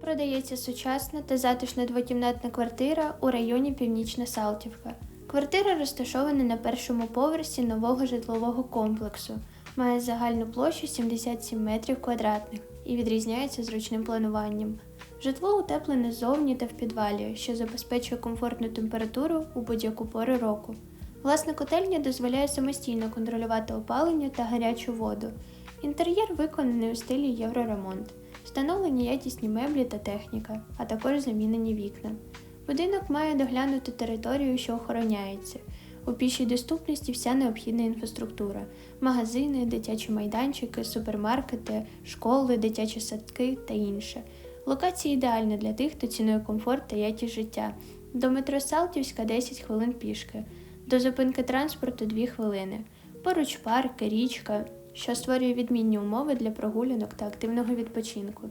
Продається сучасна та затишна двокімнатна квартира у районі Північна Салтівка. Квартира розташована на першому поверсі нового житлового комплексу, має загальну площу 77 метрів квадратних і відрізняється зручним плануванням. Житло утеплене ззовні та в підвалі, що забезпечує комфортну температуру у будь-яку пору року. Власна котельня дозволяє самостійно контролювати опалення та гарячу воду. Інтер'єр виконаний у стилі євроремонт. Встановлені якісні меблі та техніка, а також замінені вікна. Будинок має доглянуту територію, що охороняється. У пішій доступності вся необхідна інфраструктура: магазини, дитячі майданчики, супермаркети, школи, дитячі садки та інше. Локація ідеальна для тих, хто цінує комфорт та якість життя. До метро Салтівська 10 хвилин пішки, до зупинки транспорту 2 хвилини. Поруч парки, річка, що створює відмінні умови для прогулянок та активного відпочинку.